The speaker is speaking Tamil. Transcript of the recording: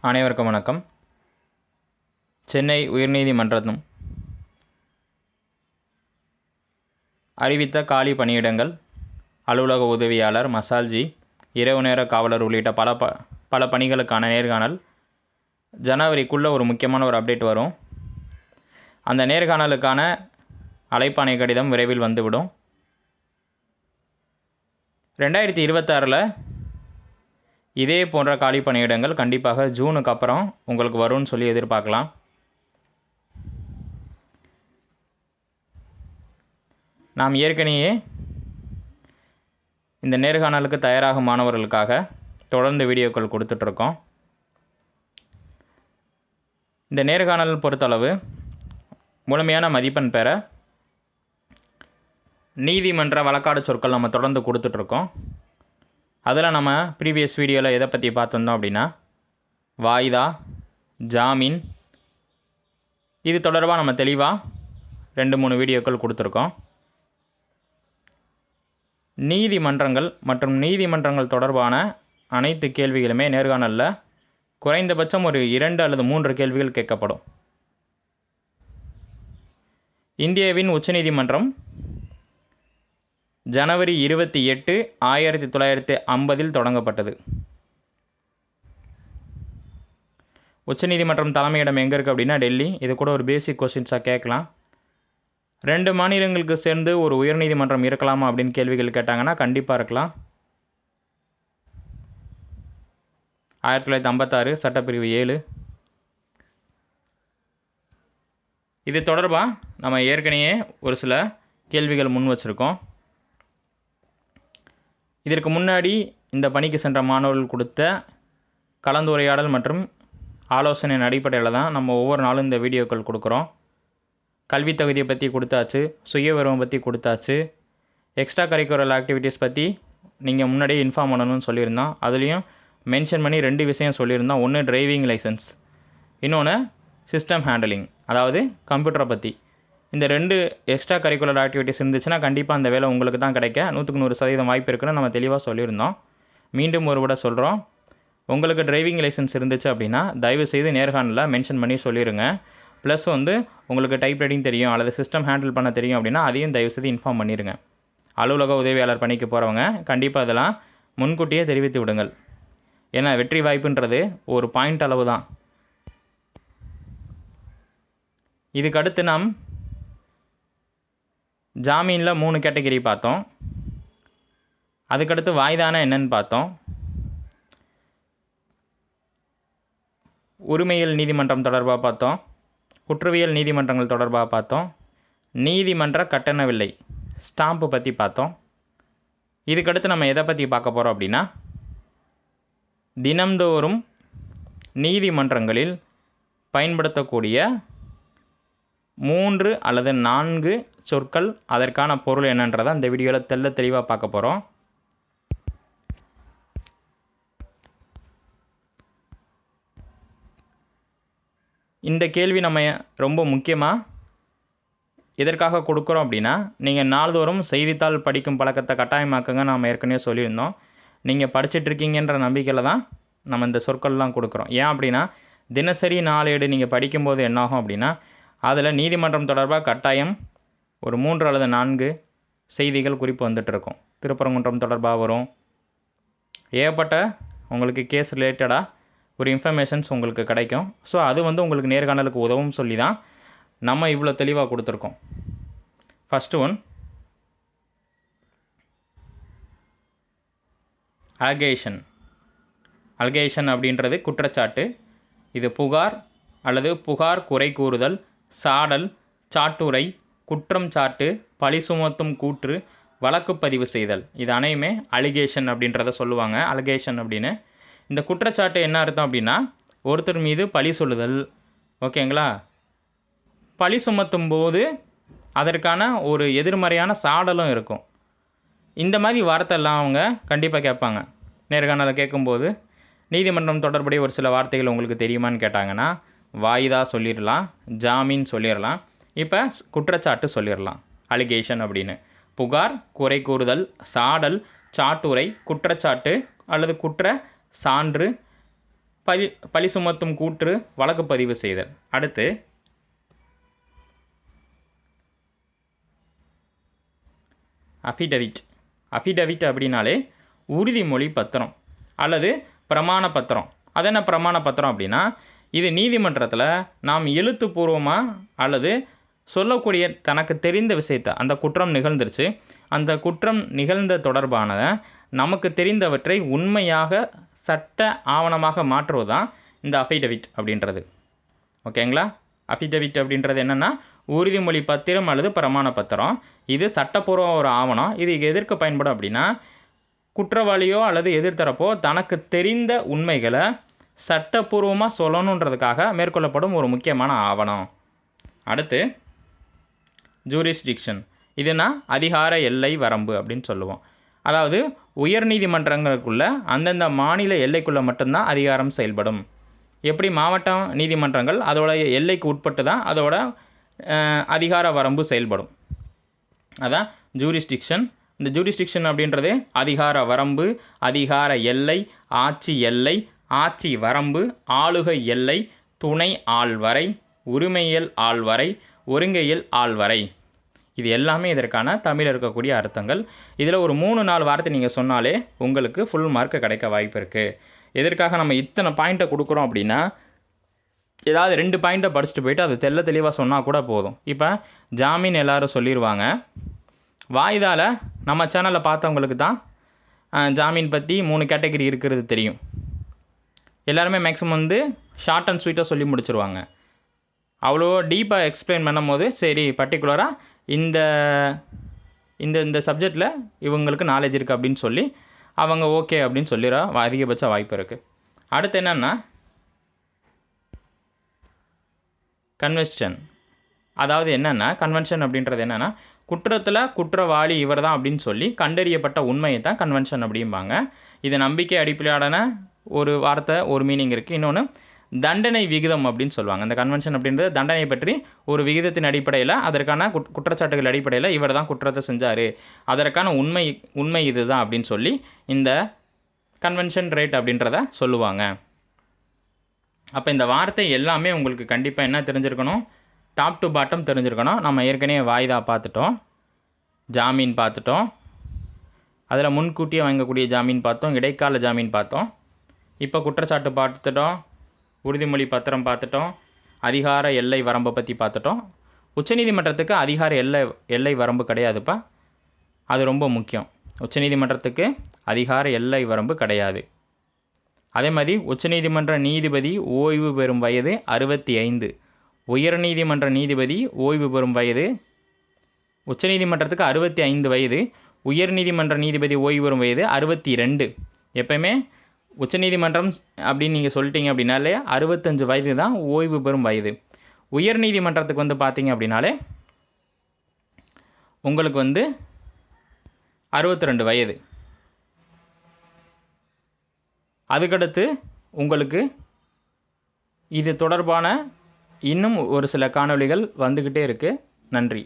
அனைவருக்கும் வணக்கம். சென்னை உயர்நீதிமன்றத்தும் அறிவித்த காலி பணியிடங்கள் அலுவலக உதவியாளர் மசால்ஜி இரவு நேர காவலர் உள்ளிட்ட பல ப பல பணிகளுக்கான நேர்காணல். ஜனவரிக்குள்ளே ஒரு முக்கியமான ஒரு அப்டேட் வரும். அந்த நேர்காணலுக்கான அழைப்பாணை கடிதம் விரைவில் வந்துவிடும். ரெண்டாயிரத்தி இருபத்தாறில் இதே போன்ற காலி பணியிடங்கள் கண்டிப்பாக ஜூனுக்கு அப்புறம் உங்களுக்கு வரும்னு சொல்லி எதிர்பார்க்கலாம். நாம் ஏற்கனவே இந்த நேர்காணலுக்கு தயாராகும் மாணவர்களுக்காக தொடர்ந்து வீடியோக்கள் கொடுத்துட்ருக்கோம். இந்த நேர்காணல் பொறுத்தளவு முழுமையான மதிப்பெண் பெற நீதிமன்ற வழக்காடு சொற்கள் நம்ம தொடர்ந்து கொடுத்துட்ருக்கோம். அதில் நம்ம ப்ரீவியஸ் வீடியோவில் எதை பற்றி பார்த்துருந்தோம் அப்படின்னா வாய்தா ஜாமீன் இது தொடர்பாக நம்ம தெளிவாக ரெண்டு மூணு வீடியோக்கள் கொடுத்துருக்கோம். நீதிமன்றங்கள் மற்றும் நீதிமன்றங்கள் தொடர்பான அனைத்து கேள்விகளுமே நேர்காணலில். குறைந்தபட்சம் ஒரு இரண்டு அல்லது மூன்று கேள்விகள் கேட்கப்படும். இந்தியாவின் உச்சநீதிமன்றம் ஜனவரி இருபத்தி எட்டு ஆயிரத்தி தொள்ளாயிரத்தி ஐம்பதில் தொடங்கப்பட்டது. உச்சநீதிமன்றம் தலைமையிடம் எங்கே இருக்குது அப்படின்னா டெல்லி. இது கூட ஒரு பேசிக் கொஸ்டின்ஸாக கேட்கலாம். ரெண்டு மாநிலங்களுக்கு சேர்ந்து ஒரு உயர்நீதிமன்றம் இருக்கலாமா அப்படின்னு கேள்விகள் கேட்டாங்கன்னா கண்டிப்பாக இருக்கலாம். ஆயிரத்தி தொள்ளாயிரத்தி ஐம்பத்தாறு சட்டப்பிரிவு ஏழு. இது தொடர்பாக நம்ம ஏற்கனவே ஒரு சில கேள்விகள் முன் வச்சுருக்கோம். இதற்கு முன்னாடி இந்த பணிக்கு சென்ற மாணவர்கள் கொடுத்த கலந்துரையாடல் மற்றும் ஆலோசனையின் அடிப்படையில் தான் நம்ம ஒவ்வொரு நாளும் இந்த வீடியோக்கள் கொடுக்குறோம். கல்வி தகுதியை பற்றி கொடுத்தாச்சு சுய விரும்பம் பற்றி கொடுத்தாச்சு எக்ஸ்ட்ரா கரிக்குலர் ஆக்டிவிட்டீஸ் பற்றி நீங்கள் முன்னாடியே இன்ஃபார்ம் பண்ணணும்னு சொல்லியிருந்தோம். அதுலேயும் மென்ஷன் பண்ணி ரெண்டு விஷயம் சொல்லியிருந்தோம். ஒன்று டிரைவிங் லைசன்ஸ் இன்னொன்று சிஸ்டம் ஹேண்டலிங் அதாவது கம்ப்யூட்டரை பற்றி இந்த ரெண்டு எக்ஸ்ட்ரா கரிக்குலர் ஆக்டிவிட்டிஸ் இருந்துச்சுன்னா கண்டிப்பாக அந்த வேலை உங்களுக்கு தான் கிடைக்க. நூற்றுக்கு நூறு சதவீதம் வாய்ப்பு இருக்குன்னு நம்ம தெளிவாக சொல்லியிருந்தோம். மீண்டும் ஒரு விட சொல்கிறோம் உங்களுக்கு டிரைவிங் லைசன்ஸ் இருந்துச்சு அப்படின்னா தயவு செய்து நேர்காணலில் மென்ஷன் பண்ணி சொல்லிடுங்க ப்ளஸ் வந்து உங்களுக்கு டைப் ரைட்டிங் தெரியும் அல்லது சிஸ்டம் ஹேண்டில் பண்ண தெரியும் அப்படின்னா அதையும் தயவு செய்து இன்ஃபார்ம் பண்ணிடுங்க அலுவலக உதவியாளர் பணிக்கு போகிறவங்க கண்டிப்பாக அதெல்லாம் முன்கூட்டியே தெரிவித்து விடுங்கள். ஏன்னா வெற்றி வாய்ப்புன்றது ஒரு பாயிண்ட் அளவு தான் இதுக்கடுத்து நாம் ஜாமீனில் மூணு கேட்டகிரி பார்த்தோம். அதுக்கடுத்து வாய்தானா என்னன்னு பார்த்தோம். உரிமையியல் நீதிமன்றம் தொடர்பாக பார்த்தோம். குற்றவியல் நீதிமன்றங்கள் தொடர்பாக பார்த்தோம். நீதிமன்ற கட்டண விலை ஸ்டாம்பு பற்றி பார்த்தோம். இதுக்கடுத்து நம்ம எதை பற்றி பார்க்க போகிறோம் அப்படின்னா தினம்தோறும் நீதிமன்றங்களில் பயன்படுத்தக்கூடிய மூன்று அல்லது நான்கு சொற்கள் அதற்கான பொருள் என்னன்றதை இந்த வீடியோவில் தெல்ல தெளிவாக பார்க்க போகிறோம் இந்த கேள்வி நம்ம ரொம்ப முக்கியமாக எதற்காக கொடுக்குறோம் அப்படின்னா நீங்கள் நாள்தோறும் செய்தித்தாள் படிக்கும் பழக்கத்தை கட்டாயமாக்குங்க நாம் ஏற்கனவே சொல்லியிருந்தோம். நீங்கள் படிச்சிட்ருக்கீங்கன்ற நம்பிக்கையில் தான் நம்ம இந்த சொற்கள்லாம் கொடுக்குறோம். ஏன் அப்படின்னா தினசரி நாளேடு நீங்கள் படிக்கும்போது என்னாகும் அப்படின்னா அதில் நீதிமன்றம் தொடர்பாக கட்டாயம் ஒரு மூன்று அல்லது நான்கு செய்திகள் குறிப்பு வந்துட்டுருக்கும். திருப்பரங்குன்றம் தொடர்பாக வரும். ஏகப்பட்ட உங்களுக்கு கேஸ் ரிலேட்டடாக ஒரு இன்ஃபர்மேஷன்ஸ் உங்களுக்கு கிடைக்கும். ஸோ அது வந்து உங்களுக்கு நேர்காணலுக்கு உதவும் சொல்லி தான் நம்ம இவ்வளோ தெளிவாக கொடுத்துருக்கோம். ஃபஸ்ட்டு ஒன் அல்கேஷன் அல்கேஷன் அப்படின்றது குற்றச்சாட்டு. இது புகார் அல்லது புகார் குறை கூறுதல் சாடல் சாட்டுரை குற்றம் சாட்டு பழி சுமத்தும் கூற்று வழக்கு பதிவு செய்தல். இது அனையுமே அலிகேஷன் அப்படின்றத சொல்லுவாங்க. அலிகேஷன் அப்படின்னு. இந்த குற்றச்சாட்டு என்ன அர்த்தம் அப்படின்னா ஒருத்தர் மீது பழி சொல்லுதல். ஓகேங்களா? பழி சுமத்தும் போது அதற்கான ஒரு எதிர்மறையான சாடலும் இருக்கும். இந்த மாதிரி வார்த்தைலாம் அவங்க கண்டிப்பாக கேட்பாங்க. நேர்காணலில் கேட்கும்போது நீதிமன்றம் தொடர்புடைய ஒரு சில வார்த்தைகள் உங்களுக்கு தெரியுமான்னு கேட்டாங்கன்னா வாய்தா சொல்லிடலாம் ஜாமீன் சொல்லிடலாம். இப்போ குற்றச்சாட்டு சொல்லிடலாம் அலிகேஷன் அப்படின்னு. புகார் குறை கூறுதல் சாடல் சாட்டுரை குற்றச்சாட்டு அல்லது குற்ற சான்று பதி பழி சுமத்தும் கூற்று வழக்கு பதிவு செய்தல். அடுத்து அஃபிடவிட் அஃபிடவிட் அப்படின்னாலே உறுதிமொழி பத்திரம் அல்லது பிரமாண பத்திரம். அது என்ன பிரமாண பத்திரம் அப்படின்னா இது நீதிமன்றத்தில் நாம் எழுத்துப்பூர்வமாக அல்லது சொல்லக்கூடிய தனக்கு தெரிந்த விஷயத்தை அந்த குற்றம் நிகழ்ந்துருச்சு. அந்த குற்றம் நிகழ்ந்த தொடர்பான நமக்கு தெரிந்தவற்றை உண்மையாக சட்ட ஆவணமாக மாற்றுவது தான் இந்த அஃபிடவிட் அப்படின்றது. ஓகேங்களா? அஃபிடவிட் அப்படின்றது என்னென்னா உறுதிமொழி பத்திரம் அல்லது பிரமாண பத்திரம். இது சட்டப்பூர்வ ஒரு ஆவணம். இது எதற்கு பயன்படும் அப்படின்னா குற்றவாளியோ அல்லது எதிர்த்தரப்போ தனக்கு தெரிந்த உண்மைகளை சட்டப்பூர்வமாக சொல்லணுன்றதுக்காக மேற்கொள்ளப்படும் ஒரு முக்கியமான ஆவணம். அடுத்து ஜூரிஸ்டிக்ஷன். இதுனா அதிகார எல்லை வரம்பு அப்படின்னு சொல்லுவோம். அதாவது உயர்நீதிமன்றங்களுக்குள்ள அந்தந்த மாநில எல்லைக்குள்ளே மட்டும்தான் அதிகாரம் செயல்படும். எப்படி மாவட்ட நீதிமன்றங்கள் அதோட எல்லைக்கு உட்பட்டு தான் அதோட அதிகார வரம்பு செயல்படும். அதான் ஜூரிஸ்டிக்ஷன். இந்த ஜூரிஸ்டிக்ஷன் அப்படின்றது அதிகார வரம்பு அதிகார எல்லை ஆட்சி எல்லை ஆட்சி வரம்பு ஆளுகை எல்லை துணை ஆள்வரை உரிமையியல் ஆள்வரை ஒருங்கையில் ஆள்வரை இது எல்லாமே இதற்கான தமிழில் இருக்கக்கூடிய அர்த்தங்கள். இதில் ஒரு மூணு நாலு வார்த்தை நீங்கள் சொன்னாலே உங்களுக்கு ஃபுல் மார்க் கிடைக்க வாய்ப்பு இருக்குது எதற்காக நம்ம இத்தனை பாயிண்ட்டை கொடுக்குறோம் அப்படின்னா ஏதாவது ரெண்டு பாயிண்ட்டை படிச்சுட்டு போயிட்டு அது தெள்ள தெளிவாக சொன்னால் கூட போதும். இப்போ ஜாமீன் எல்லாரும் சொல்லிடுவாங்க வாய்தால் நம்ம சேனலில் பார்த்தவங்களுக்கு தான் ஜாமீன் பற்றி மூணு கேட்டகரி இருக்கிறது தெரியும். எல்லாருமே மேக்ஸிமம் வந்து ஷார்ட் அண்ட் ஸ்வீட்டாக சொல்லி முடிச்சிருவாங்க. அவ்வளோ டீப்பாக எக்ஸ்பிளைன் பண்ணும்போது சரி பர்டிகுலராக இந்த இந்த இந்த சப்ஜெக்டில் இவங்களுக்கு நாலேஜ் இருக்குது அப்படின்னு சொல்லி அவங்க ஓகே அப்படின்னு சொல்லிட அதிகபட்ச வாய்ப்பு இருக்குது அடுத்து என்னென்னா கன்வென்ஷன் அதாவது என்னென்னா கன்வென்ஷன் அப்படின்றது என்னென்னா குற்றத்தில் குற்றவாளி இவர் தான் அப்படின்னு சொல்லி கண்டறியப்பட்ட உண்மையை தான் கன்வென்ஷன் அப்படிம்பாங்க. இது நம்பிக்கை அடிப்படையான ஒரு வார்த்தை ஒரு மீனிங் இருக்குது இன்னொன்று தண்டனை விகிதம் அப்படின்னு சொல்லுவாங்க. இந்த கன்வென்ஷன் அப்படின்றது தண்டனை பற்றி ஒரு விகிதத்தின் அடிப்படையில் அதற்கான குட்- குற்றச்சாட்டுகள் அடிப்படையில் இவர் தான் குற்றத்தை செஞ்சார். அதற்கான உண்மை உண்மை இதுதான் அப்படின்னு சொல்லி இந்த கன்வென்ஷன் ரேட் அப்படின்றத சொல்லுவாங்க. அப்போ இந்த வார்த்தை எல்லாமே உங்களுக்கு கண்டிப்பாக என்ன தெரிஞ்சிருக்கணும்? டாப் டு பாட்டம் தெரிஞ்சிருக்கணும். நம்ம ஏற்கனவே வாய்தா பார்த்துட்டோம். ஜாமீன் பார்த்துட்டோம். அதில் முன்கூட்டியே வாங்கக்கூடிய ஜாமீன் பார்த்தோம். இடைக்கால ஜாமீன் பார்த்தோம். இப்போ குற்றச்சாட்டு பார்த்துட்டோம். உறுதிமொழி பத்திரம் பார்த்துட்டோம். அதிகார எல்லை வரம்பை பற்றி பார்த்துட்டோம். உச்சநீதிமன்றத்துக்கு அதிகார எல்லை எல்லை வரம்பு கிடையாதுப்பா. அது ரொம்ப முக்கியம். உச்சநீதிமன்றத்துக்கு அதிகார எல்லை வரம்பு கிடையாது. அதே மாதிரி உச்சநீதிமன்ற நீதிபதி ஓய்வு பெறும் வயது அறுபத்தி ஐந்து உயர்நீதிமன்ற நீதிபதி ஓய்வு பெறும் வயது உச்சநீதிமன்றத்துக்கு அறுபத்தி ஐந்து வயது. உயர்நீதிமன்ற நீதிபதி ஓய்வு பெறும் வயது அறுபத்தி ரெண்டு. எப்பயுமே உச்சநீதிமன்றம் அப்படின்னு நீங்கள் சொல்லிட்டீங்க அப்படின்னாலே அறுபத்தஞ்சு வயது தான் ஓய்வு பெறும் வயது. உயர் நீதிமன்றத்துக்கு வந்து பார்த்தீங்க அப்படின்னாலே உங்களுக்கு வந்து அறுபத்தி ரெண்டு வயது. அதுக்கடுத்து உங்களுக்கு இது தொடர்பான இன்னும் ஒரு சில காணொளிகள் வந்துக்கிட்டே இருக்குது நன்றி.